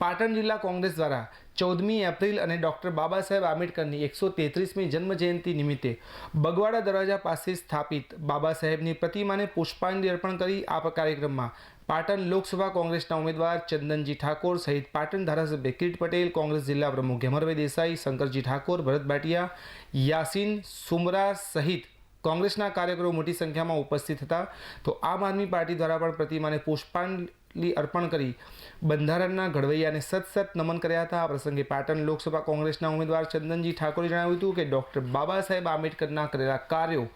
પાટણ જિલ્લા કોંગ્રેસ દ્વારા ચૌદમી એપ્રિલ અને ડૉક્ટર બાબા સાહેબ આંબેડકરની એકસો તેત્રીસમી જન્મજયંતિ નિમિત્તે બગવાડા દરવાજા પાસે સ્થાપિત બાબા સાહેબની પ્રતિમાને પુષ્પાંજલિ અર્પણ કરી આ કાર્યક્રમમાં પાટણ લોકસભા કોંગ્રેસના ઉમેદવાર ચંદનજી ઠાકોર સહિત પાટણ ધારાસભ્ય કિરીટ પટેલ, કોંગ્રેસ જિલ્લા પ્રમુખ ઘેમરભાઈ દેસાઈ, શંકરજી ઠાકોર, ભરત ભાટિયા, યાસીન સુમરા સહિત કોંગ્રેસના કાર્યકરો મોટી સંખ્યામાં ઉપસ્થિત હતા. તો આમ આદમી પાર્ટી દ્વારા પણ પ્રતિમાને પુષ્પાંજલિ અર્પણ કરી. બંધારણના ઘડવૈયાને સત સત નમન કર્યા હતા. આ પ્રસંગે પાટણ લોકસભા કોંગ્રેસના ઉમેદવાર ચંદનજી ઠાકોરે જણાવ્યું હતું કે ડૉક્ટર બાબા સાહેબ આંબેડકરના કરેલા કાર્યો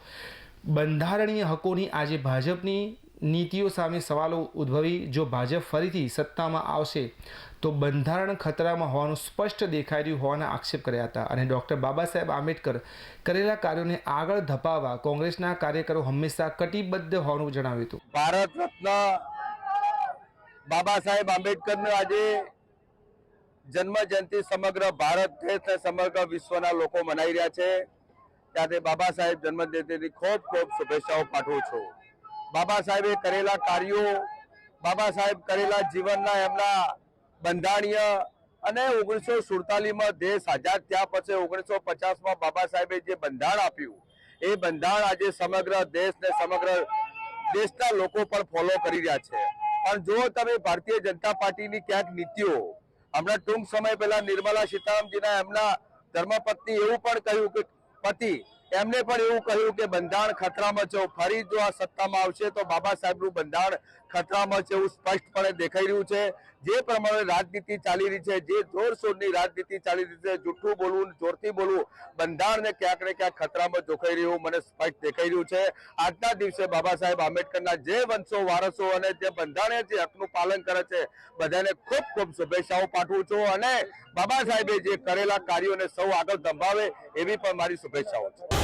બંધારણીય હકોની આજે ભાજપની નીતિઓ સામે સવાલો ઉદ્ભવી. જો ભાજપ ફરીથી સત્તામાં આવશે, તો બંધારણ ખતરામાં હોવાનું સ્પષ્ટ દેખાઈ રહ્યું હોવાના આક્ષેપ કર્યા હતા અને ડૉક્ટર બાબા સાહેબ આંબેડકર કરેલા કાર્યોને આગળ ધપાવવા કોંગ્રેસના કાર્યકરો હંમેશા કટિબદ્ધ હોવાનું જણાવ્યું હતું. ભારત રત્ન બાબા સાહેબ આંબેડકરનો આજે જન્મ જયંતિ સમગ્ર ભારત દેશ અને સમગ્ર વિશ્વના લોકો મનાઈ રહ્યા છે. ત્યારે બાબા સાહેબ જન્મ જયંતિની ખૂબ ખૂબ શુભેચ્છાઓ પાઠવું છું. બાબા સાહેબે કરેલા કાર્યો, બાબા સાહેબ કરેલા જીવનના એમના બંધારણીય અને ઓગણીસો સુડતાલીસમાં દેશ આઝાદ થયા પછી ઓગણીસો પચાસમાં બાબા સાહેબે જે બંધારણ આપ્યું, એ બંધારણ આજે સમગ્ર દેશ ને સમગ્ર દેશના લોકો પણ ફોલો કરી રહ્યા છે. પણ જો તમે ભારતીય જનતા પાર્ટીની ક્યાંક નીતિઓ, હમણાં ટૂંક સમય પહેલા નિર્મલા સીતારામજીના એમના ધર્મપત્ની એવું પણ કહ્યું કે, પતિ એમને પણ એવું કહ્યું કે બંધારણ ખતરામાં છે ફરી જો આ સત્તામાં આવશે તો બાબા સાહેબનું બંધારણ ખતરામાં છે એવું સ્પષ્ટપણે દેખાઈ રહ્યું છે. જે પ્રમાણે રાજનીતિ ચાલી રહી છે, જે જોરશોરની રાજનીતિ ચાલી રહી છે, જૂઠું બોલવું, જોરથી બોલવું, બંધારણને ક્યાંક ને ક્યાંક ખતરામાં જોખાઈ રહ્યું, મને સ્પષ્ટ દેખાઈ રહ્યું છે. આજના દિવસે બાબા સાહેબ આંબેડકરના જે વંશો, વારસો અને જે બંધારણે જે હકનું પાલન કરે છે, બધાને ખૂબ ખૂબ શુભેચ્છાઓ પાઠવું છું અને બાબા સાહેબે જે કરેલા કાર્યોને સૌ આગળ ધંભાવે એવી પણ મારી શુભેચ્છાઓ છે.